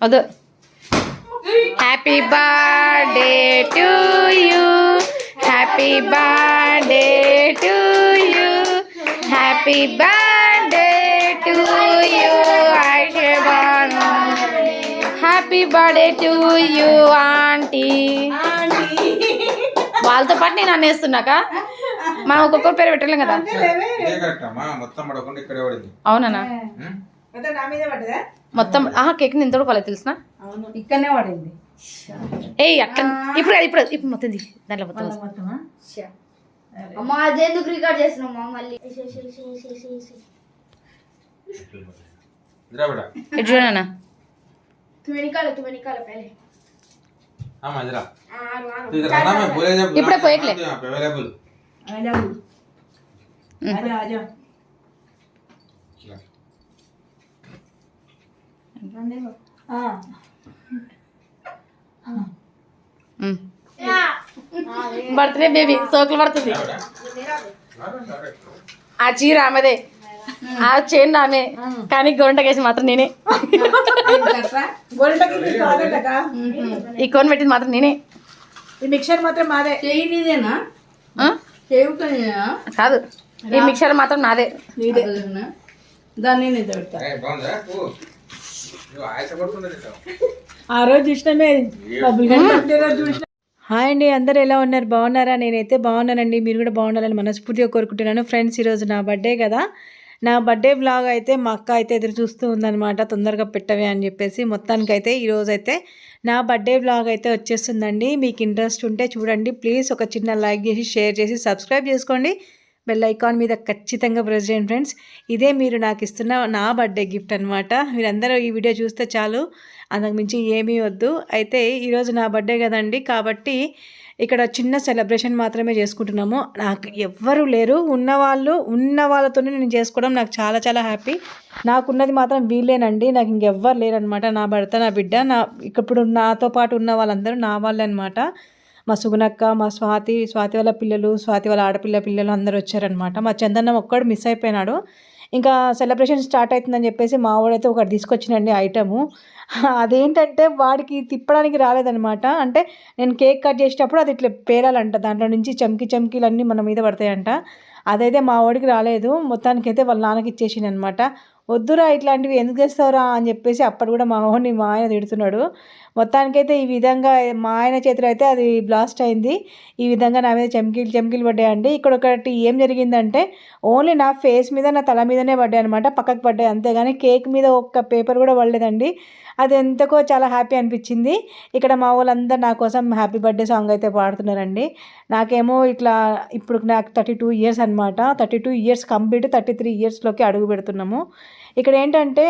వద్దు happy birthday to you happy birthday to you happy birthday to you ఆయుష్మాను happy birthday to you aunty వాళ్ళతో పాటు నేను అనేస్తున్నాక మనం ఒక్కొక్కరు పేరు పెట్టలేం కదా? అవునా? మొత్తం ఆహా కేక్ నేను కూడా పడలేదు ఇక్కడనే పడింది. ఏ అక్కడ ఇప్పుడు ఇప్పుడు ఇప్పుడు మొత్తం తీసి దాంట్లో మొత్తం అమ్మా అదేందుకు రికార్డ్ చేస్తున్నామా మళ్ళీ? ఇప్పుడే పోయట్లే. బర్త్డే బేబీ సోకులు పడుతుంది. ఆ చీర ఆమెదే. ఆ చైన్ ఆమె. కానీ గొంటకేసి మాత్రం నేనే. ఈ కోన్ పెట్టింది మాత్రం నేనే. ఈ మిక్సర్ మాత్రం మాదే? చెయ్యుకనేనా కాదు. ఈ మిక్చర్ మాత్రం నాదే. నీదే. దాన్ని నేను పెడతా? ఆ రోజు చూసినామే. హాయ్ అండి అందరు ఎలా ఉన్నారు? బాగున్నారా? నేనైతే బాగున్నానండి. మీరు కూడా బాగుండాలని మనస్ఫూర్తిగా కోరుకుంటున్నాను. ఫ్రెండ్స్ ఈరోజు నా బర్త్డే కదా. నా బర్త్డే బ్లాగ్ అయితే మా అక్క అయితే ఎదురు చూస్తూ ఉందన్నమాట. తొందరగా పెట్టవే అని చెప్పేసి మొత్తానికైతే ఈరోజు అయితే నా బర్త్డే బ్లాగ్ అయితే వచ్చేస్తుందండి. మీకు ఇంట్రెస్ట్ ఉంటే చూడండి. ప్లీజ్ ఒక చిన్న లైక్ చేసి షేర్ చేసి సబ్స్క్రైబ్ చేసుకోండి. బెల్ ఐకాన్ మీద ఖచ్చితంగా ప్రెస్ చేయండి ఫ్రెండ్స్. ఇదే మీరు నాకు ఇస్తున్న నా బర్త్డే గిఫ్ట్ అనమాట మీరందరూ ఈ వీడియో చూస్తే చాలు. అంతకు మించి ఏమీ వద్దు. అయితే ఈరోజు నా బర్త్డే కదండి. కాబట్టి ఇక్కడ చిన్న సెలబ్రేషన్ మాత్రమే చేసుకుంటున్నాము. నాకు ఎవ్వరు లేరు. ఉన్నవాళ్ళు ఉన్న వాళ్ళతోనే నేను చేసుకోవడం నాకు చాలా చాలా హ్యాపీ. నాకున్నది మాత్రం వీళ్ళేనండి. నాకు ఇంకెవ్వరు లేరనమాట నా భర్త నా బిడ్డ నా ఇప్పుడు నాతో పాటు ఉన్న వాళ్ళందరూ నా వాళ్ళే అనమాట మా సుగుణక్క మా స్వాతి స్వాతి వాళ్ళ పిల్లలు స్వాతి వాళ్ళ ఆడపిల్ల పిల్లలు అందరూ వచ్చారనమాట మా చందన్న ఒక్కడు మిస్ అయిపోయినాడు. ఇంకా సెలబ్రేషన్ స్టార్ట్ అవుతుందని చెప్పేసి మా వాడైతే ఒకటి తీసుకొచ్చినండి ఐటము అదేంటంటే వాడికి తిప్పడానికి రాలేదనమాట అంటే నేను కేక్ కట్ చేసేటప్పుడు అది ఇట్లా పేలాలంట. దాంట్లో నుంచి చమ్కి చమ్కీలు అన్నీ మన మీద పడతాయంట. అదైతే మా వాడికి రాలేదు. మొత్తానికి అయితే వాళ్ళ నాన్నకి ఇచ్చేసింది అనమాట వద్దురా ఇట్లాంటివి ఎందుకు చేస్తావురా అని చెప్పేసి అప్పుడు కూడా మా వాడిని మా ఆయన తిడుతున్నాడు. మొత్తానికైతే ఈ విధంగా మా ఆయన చేతిలో అయితే అది బ్లాస్ట్ అయింది. ఈ విధంగా నా మీద చెమ్కీలు చెమ్కీలు పడ్డాయండి. ఇక్కడ ఒకటి ఏం జరిగిందంటే ఓన్లీ నా ఫేస్ మీద నా తల మీదనే పడ్డాయి అనమాట పక్కకు పడ్డాయి. అంతేగాని కేక్ మీద ఒక్క పేపర్ కూడా పడలేదండి. అది ఎంతకో చాలా హ్యాపీ అనిపించింది. ఇక్కడ మా వాళ్ళందరూ నా కోసం హ్యాపీ బర్త్డే సాంగ్ అయితే పాడుతున్నారండి. నాకేమో ఇట్లా ఇప్పుడు నాకు థర్టీ టూ ఇయర్స్ అనమాట thirty two years complete thirty three ఇయర్స్లోకి అడుగు పెడుతున్నాము. ఇక్కడ ఏంటంటే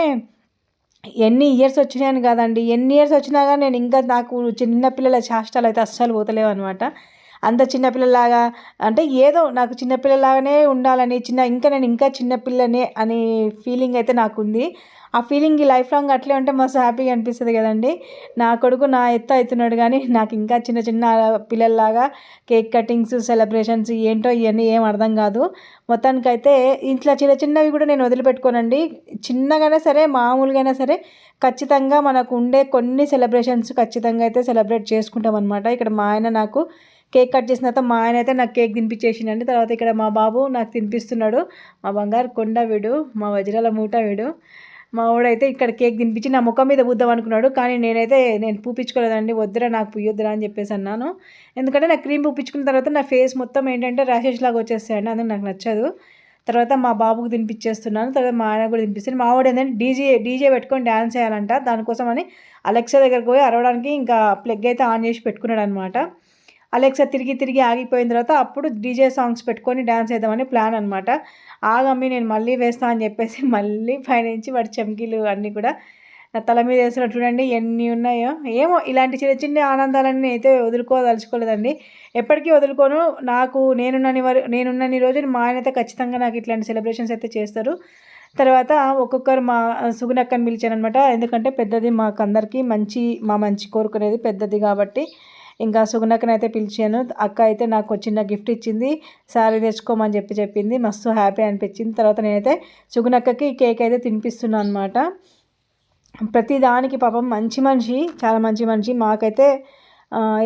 ఎన్ని ఇయర్స్ వచ్చినాయని కాదండి ఎన్ని ఇయర్స్ వచ్చినా కానీ నేను ఇంకా నాకు చిన్నపిల్లల చేష్టాలు అయితే అస్సలు పోతలేవు అనమాట అంత చిన్నపిల్లలాగా అంటే ఏదో నాకు చిన్నపిల్లలాగానే ఉండాలని చిన్న ఇంకా నేను ఇంకా చిన్నపిల్లనే అనే ఫీలింగ్ అయితే నాకు ఉంది ఆ ఫీలింగ్ ఈ లైఫ్ లాంగ్ అట్లే ఉంటే మస్తు హ్యాపీగా అనిపిస్తుంది కదండి. నా కొడుకు నా ఎత్తు అవుతున్నాడు కానీ నాకు ఇంకా చిన్న చిన్న పిల్లల్లాగా కేక్ కటింగ్స్ సెలబ్రేషన్స్ ఏంటో ఇవన్నీ ఏం అర్థం కాదు. మొత్తానికైతే ఇంట్లో చిన్న చిన్నవి కూడా నేను వదిలిపెట్టుకోనండి. చిన్నగానే సరే మామూలుగానే సరే ఖచ్చితంగా మనకు ఉండే కొన్ని సెలబ్రేషన్స్ ఖచ్చితంగా అయితే సెలబ్రేట్ చేసుకుంటాం అనమాట ఇక్కడ మా ఆయన నాకు కేక్ కట్ చేసిన తర్వాత మా ఆయన అయితే నాకు కేక్ తినిపించేసిండండి. తర్వాత ఇక్కడ మా బాబు నాకు తినిపిస్తున్నాడు. మా బంగారు కొండ వీడు మా వజ్రాల మూట వీడు. మా వాడైతే ఇక్కడ కేక్ తినిపించి నా ముఖం మీద పూద్దాం అనుకున్నాడు. కానీ నేనైతే నేను పూపించుకోలేదండి. వద్దురా నాకు పుయ్యొద్దురా అని చెప్పేసి అన్నాను. ఎందుకంటే నా క్రీమ్ పూపించుకున్న తర్వాత నా ఫేస్ మొత్తం ఏంటంటే ర్యాషెస్ లాగా వచ్చేస్తాయండి. అందుకు నాకు నచ్చదు. తర్వాత మా బాబుకు తినిపించేస్తున్నాను. తర్వాత మా ఆయన కూడా తినిపిస్తాను మా వాడు ఏంటంటే డీజే డీజే పెట్టుకొని డ్యాన్స్ చేయాలంట. దానికోసం అని అలెక్సా దగ్గరకు పోయి అరవడానికి ఇంకా ప్లగ్ అయితే ఆన్ చేసి పెట్టుకున్నాడు అనమాట అలెక్సా తిరిగి తిరిగి ఆగిపోయిన తర్వాత అప్పుడు డీజే సాంగ్స్ పెట్టుకొని డ్యాన్స్ వేద్దామని ప్లాన్ అనమాట ఆగమ్మి నేను మళ్ళీ వేస్తా అని చెప్పేసి మళ్ళీ పైనుంచి వాడి చెమ్కీలు అన్నీ కూడా నా తల మీద వేసినట్టు చూడండి ఎన్ని ఉన్నాయో. ఏమో ఇలాంటి చిన్న చిన్న ఆనందాలన్నీ నేనైతే వదులుకోదలుచుకోలేదండి. ఎప్పటికీ వదులుకోను. నాకు నేనున్నని వర నేనున్నన్ని రోజులు మా ఆయన అయితే ఖచ్చితంగా నాకు ఇట్లాంటి సెలబ్రేషన్స్ అయితే చేస్తారు. తర్వాత ఒక్కొక్కరు మా సుగునక్కని పిలిచాను అనమాట ఎందుకంటే పెద్దది మాకు అందరికీ మంచి మా మంచి కోరుకునేది పెద్దది కాబట్టి ఇంకా సుగుణక్కని అయితే పిలిచాను. అక్క అయితే నాకు చిన్న గిఫ్ట్ ఇచ్చింది. శారీ తెచ్చుకోమని చెప్పి చెప్పింది. మస్తు హ్యాపీ అనిపించింది. తర్వాత నేనైతే సుగుణక్కకి కేక్ అయితే తినిపిస్తున్నాను అనమాట ప్రతి దానికి పాపం మంచి మనిషి చాలా మంచి మనిషి. మాకైతే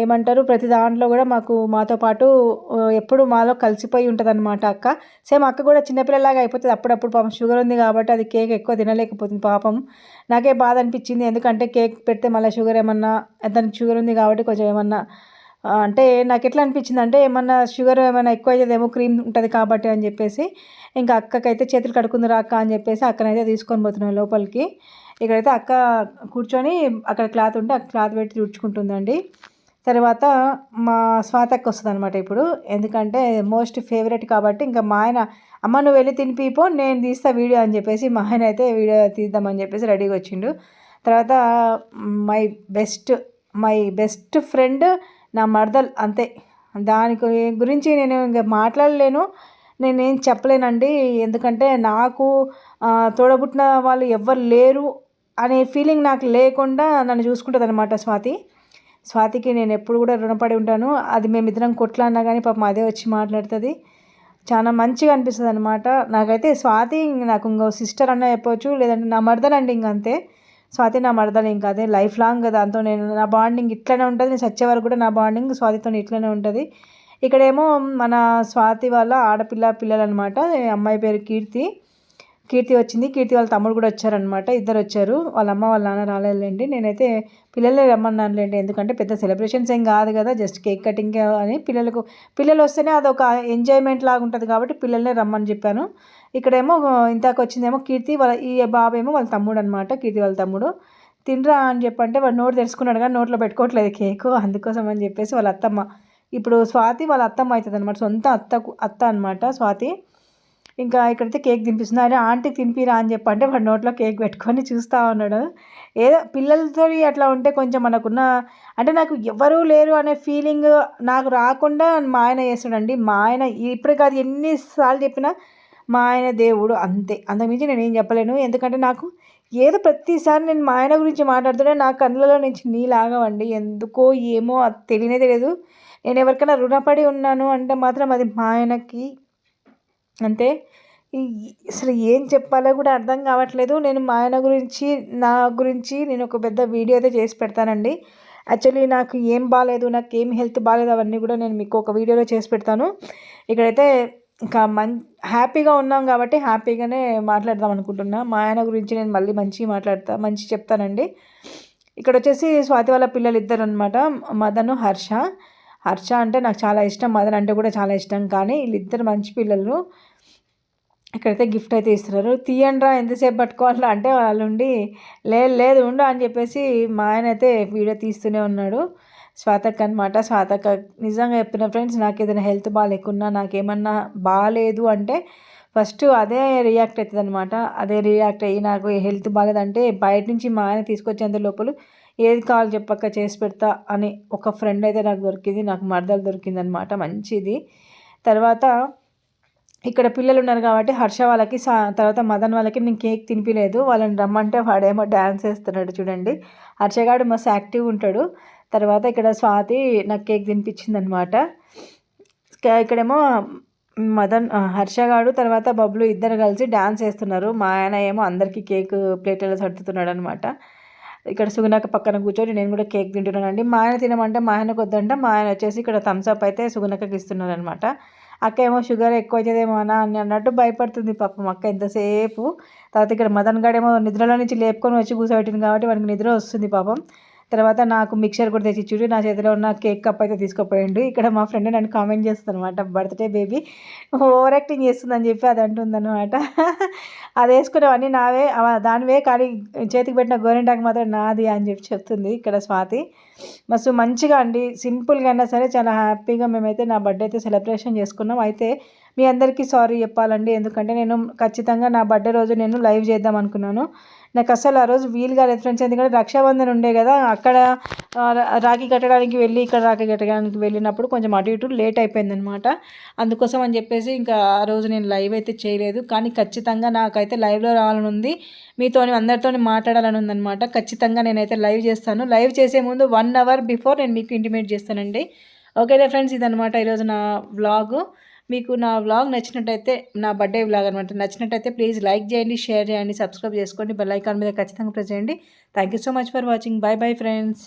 ఏమంటారు? ప్రతి దాంట్లో కూడా మాకు మాతో పాటు ఎప్పుడు మాలో కలిసిపోయి ఉంటుంది అనమాట అక్క. సేమ్ అక్క కూడా చిన్నపిల్లలాగా అయిపోతుంది. అప్పుడప్పుడు పాపం షుగర్ ఉంది కాబట్టి అది కేక్ ఎక్కువ తినలేకపోతుంది పాపం. నాకే బాధ అనిపించింది. ఎందుకంటే కేక్ పెడితే మళ్ళీ షుగర్ ఏమన్నా దానికి షుగర్ ఉంది కాబట్టి కొంచెం ఏమన్నా అంటే నాకు ఎట్లా అనిపించింది అంటే ఏమన్నా షుగర్ ఏమైనా ఎక్కువ అవుతుందేమో క్రీమ్ ఉంటుంది కాబట్టి అని చెప్పేసి ఇంకా అక్కకైతే చేతులు కడుకుందిరా అక్క అని చెప్పేసి అక్కనైతే తీసుకొని పోతున్నాను లోపలికి. ఇక్కడైతే అక్క కూర్చొని అక్కడ క్లాత్ ఉంటే ఆ క్లాత్ పెట్టి తుడుచుకుంటుందండి. తర్వాత మా స్వాతక్క వస్తుంది అనమాట ఇప్పుడు. ఎందుకంటే మోస్ట్ ఫేవరెట్ కాబట్టి ఇంకా మా ఆయన అమ్మ నువ్వు వెళ్ళి తినిపిపో నేను తీస్తా వీడియో అని చెప్పేసి మా ఆయన అయితే వీడియో తీద్దామని చెప్పేసి రెడీగా వచ్చిండు. తర్వాత my best my best friend నా మరదల్ అంతే. దాని గురించి నేను ఇంకా మాట్లాడలేను. నేనేం చెప్పలేనండి. ఎందుకంటే నాకు తోడబుట్టిన వాళ్ళు ఎవ్వరు లేరు అనే ఫీలింగ్ నాకు లేకుండా నన్ను చూసుకుంటుంది అనమాట స్వాతి. స్వాతికి నేను ఎప్పుడు కూడా రుణపడి ఉంటాను. అది మేమిద్దరం కొట్లాడినా కానీ పాపం అదే వచ్చి మాట్లాడుతుంది. చాలా మంచిగా అనిపిస్తుంది అనమాట నాకైతే స్వాతి నాకు ఇంకో సిస్టర్ అన్న చెప్పవచ్చు లేదంటే నా మరదలండి ఇంక అంతే. స్వాతి నా మరదలు ఇంకా అదే లైఫ్ లాంగ్ దాంతో నేను నా బాండింగ్ ఇట్లనే ఉంటుంది. నేను సచ్చే వరకు కూడా నా బాండింగ్ స్వాతితో ఇట్లనే ఉంటుంది. ఇక్కడేమో మన స్వాతి వాళ్ళ ఆడపిల్ల పిల్లలు అనమాట అమ్మాయి పేరు కీర్తి. కీర్తి వచ్చింది. కీర్తి వాళ్ళ తమ్ముడు కూడా వచ్చారనమాట ఇద్దరు వచ్చారు. వాళ్ళ అమ్మ వాళ్ళ నాన్న రాలేదులేండి. నేనైతే పిల్లలే రమ్మన్నానులేండి. ఎందుకంటే పెద్ద సెలబ్రేషన్స్ ఏం కాదు కదా. జస్ట్ కేక్ కటింగ్ అని పిల్లలకు పిల్లలు వస్తేనే అదొక ఎంజాయ్మెంట్ లాగా ఉంటుంది కాబట్టి పిల్లలనే రమ్మని చెప్పాను. ఇక్కడేమో ఇంతాక వచ్చిందేమో కీర్తి వాళ్ళ ఈ బాబేమో వాళ్ళ తమ్ముడు అనమాట కీర్తి వాళ్ళ తమ్ముడు. తినరా అని చెప్పంటే వాడు నోటు తెరుచుకున్నాడు కానీ నోట్లో పెట్టుకోవట్లేదు కేకు. అందుకోసం అని చెప్పేసి వాళ్ళ అత్తమ్మ. ఇప్పుడు స్వాతి వాళ్ళ అత్తమ్మ అవుతుంది అనమాట సొంత అత్తకు అత్త అనమాట స్వాతి. ఇంకా ఇక్కడైతే కేక్ తినిపిస్తుంది అరే ఆంటీకి తినిపిరా అని చెప్పంటే వాడు నోట్లో కేక్ పెట్టుకొని చూస్తూ ఉన్నాడు. ఏదో పిల్లలతో అట్లా ఉంటే కొంచెం మనకున్న అంటే నాకు ఎవరూ లేరు అనే ఫీలింగ్ నాకు రాకుండా మా ఆయన చేస్తాడండి మా ఆయన ఇప్పుడు కాదు ఎన్నిసార్లు చెప్పినా మా ఆయన దేవుడు అంతే. అంతకుమించి నేను ఏం చెప్పలేను. ఎందుకంటే నాకు ఏదో ప్రతిసారి నేను మా ఆయన గురించి మాట్లాడుతుంటే నా కళ్ళలో నుంచి నీలాగవండి ఎందుకో ఏమో అది తెలియనే తెలియదు. నేను ఎవరికైనా రుణపడి ఉన్నాను అంటే మాత్రం అది మా ఆయనకి అంతే ఈ- అసలు ఏం చెప్పాలో కూడా అర్థం కావట్లేదు. నేను మా ఆయన గురించి నా గురించి నేను ఒక పెద్ద వీడియో అయితే చేసి పెడతానండి. యాక్చువల్లీ నాకు ఏం బాగాలేదు నాకు ఏం హెల్త్ బాగాలేదు అవన్నీ కూడా నేను మీకు ఒక వీడియోలో చేసి పెడతాను. ఇక్కడైతే ఇంకా మం హ్యాపీగా ఉన్నాం కాబట్టి హ్యాపీగానే మాట్లాడదాం అనుకుంటున్నా. మా ఆయన గురించి నేను మళ్ళీ మంచి మాట్లాడతా మంచి చెప్తానండి. ఇక్కడ వచ్చేసి స్వాతి వాళ్ళ పిల్లలు ఇద్దరు అనమాట మదను హర్ష. హర్ష అంటే నాకు చాలా ఇష్టం మదన్ అంటే కూడా చాలా ఇష్టం. కానీ వీళ్ళిద్దరు మంచి పిల్లలు. ఇక్కడైతే గిఫ్ట్ అయితే ఇస్తున్నారు. తీయండ్రా ఎంతసేపు పట్టుకోవాలా అంటే వాళ్ళు ఉండి లేదు లేదు ఉండు అని చెప్పేసి మా ఆయన అయితే వీడియో తీస్తూనే ఉన్నాడు. స్వాతక్ అనమాట స్వాతక్ నిజంగా చెప్పిన ఫ్రెండ్స్ నాకు ఏదైనా హెల్త్ బాగాలేకున్నా నాకేమన్నా బాగాలేదు అంటే ఫస్ట్ అదే రియాక్ట్ అవుతుంది అనమాట అదే రియాక్ట్ అయ్యి నాకు హెల్త్ బాగాలేదంటే బయట నుంచి మా ఆయన తీసుకొచ్చేంత లోపల ఏది కావాలి చెప్పక్క చేసి పెడతా అని ఒక ఫ్రెండ్ అయితే నాకు దొరికింది. నాకు మరదలు దొరికింది అనమాట మంచిది. తర్వాత ఇక్కడ పిల్లలు ఉన్నారు కాబట్టి హర్ష వాళ్ళకి సా తర్వాత మదన్ వాళ్ళకి నేను కేక్ తినిపించలేదు వాళ్ళని రమ్మంటే వాడేమో డ్యాన్స్ వేస్తున్నాడు చూడండి. హర్షగాడు మస్తు యాక్టివ్ ఉంటాడు. తర్వాత ఇక్కడ స్వాతి నాకు కేక్ తినిపించింది అనమాట ఇక్కడేమో మదన్ హర్షగాడు తర్వాత బబ్లు ఇద్దరు కలిసి డ్యాన్స్ వేస్తున్నారు. మా ఆయన ఏమో అందరికీ కేక్ ప్లేట్లలో సర్దుతున్నాడు అనమాట ఇక్కడ సుగుణాక పక్కన కూర్చొని నేను కూడా కేక్ తింటున్నానండి. మా ఆయన తినమంటే మా ఆయనకు వద్దంటే మా ఆయన వచ్చేసి ఇక్కడ థమ్స్అప్ అయితే సుగుణకకి ఇస్తున్నారు అనమాట అక్క ఏమో షుగర్ ఎక్కువ అవుతుందేమో అన్న అని అన్నట్టు భయపడుతుంది పాపం అక్క ఎంతసేపు తర్వాత ఇక్కడ మదన్ గాడేమో నిద్రలో నుంచి లేపుకొని వచ్చి కూర్చోబెట్టింది కాబట్టి వాడికి నిద్ర వస్తుంది పాపం. తర్వాత నాకు మిక్చర్ కూడా తెచ్చిచ్చుడు నా చేతిలో ఉన్న కేక్ కప్ అయితే తీసుకుపోయిండు. ఇక్కడ మా ఫ్రెండ్ నన్ను కామెంట్ చేస్తుందనమాట బర్త్డే బేబీ ఓవర్ యాక్టింగ్ చేస్తుందని చెప్పి అది అంటుందన్నమాట. అది వేసుకునేవన్నీ నావే దానివే కానీ చేతికి పెట్టిన గోరింటాకు మాత్రం నాది అని చెప్పి చెప్తుంది ఇక్కడ స్వాతి. మస్తు మంచిగా అండి. సింపుల్గా అయినా సరే చాలా హ్యాపీగా మేమైతే నా బర్త్డే అయితే సెలబ్రేషన్ చేసుకున్నాం. అయితే మీ అందరికీ సారీ చెప్పాలండి. ఎందుకంటే నేను ఖచ్చితంగా నా బర్త్డే రోజు నేను లైవ్ చేద్దాం అనుకున్నాను. నాకు అసలు ఆ రోజు వీలు కాలేదు ఫ్రెండ్స్. ఎందుకంటే రక్షాబంధన్ ఉండే కదా అక్కడ రాఖీ కట్టడానికి వెళ్ళి ఇక్కడ రాఖీ కట్టడానికి వెళ్ళినప్పుడు కొంచెం అటు ఇటు లేట్ అయిపోయింది అనమాట అందుకోసం అని చెప్పేసి ఇంకా ఆ రోజు నేను లైవ్ అయితే చేయలేదు. కానీ ఖచ్చితంగా నాకైతే లైవ్లో రావాలని ఉంది మీతో అందరితో మాట్లాడాలని ఉందన్నమాట ఖచ్చితంగా నేనైతే లైవ్ చేస్తాను. లైవ్ చేసే ముందు వన్ అవర్ బిఫోర్ నేను మీకు ఇంటిమేట్ చేస్తానండి. ఓకేనా ఫ్రెండ్స్? ఇదనమాట ఈరోజు నా వ్లాగు. మీకు నా వ్లాగ్ నచ్చినట్టయితే నా బర్త్డే వ్లాగ్ అనమాట నచ్చినట్టయితే ప్లీజ్ లైక్ చేయండి షేర్ చేయండి సబ్స్క్రైబ్ చేసుకోండి. బెల్ ఐకాన్ మీద ఖచ్చితంగా ప్రెస్ చేయండి. Thank you so much for watching bye bye friends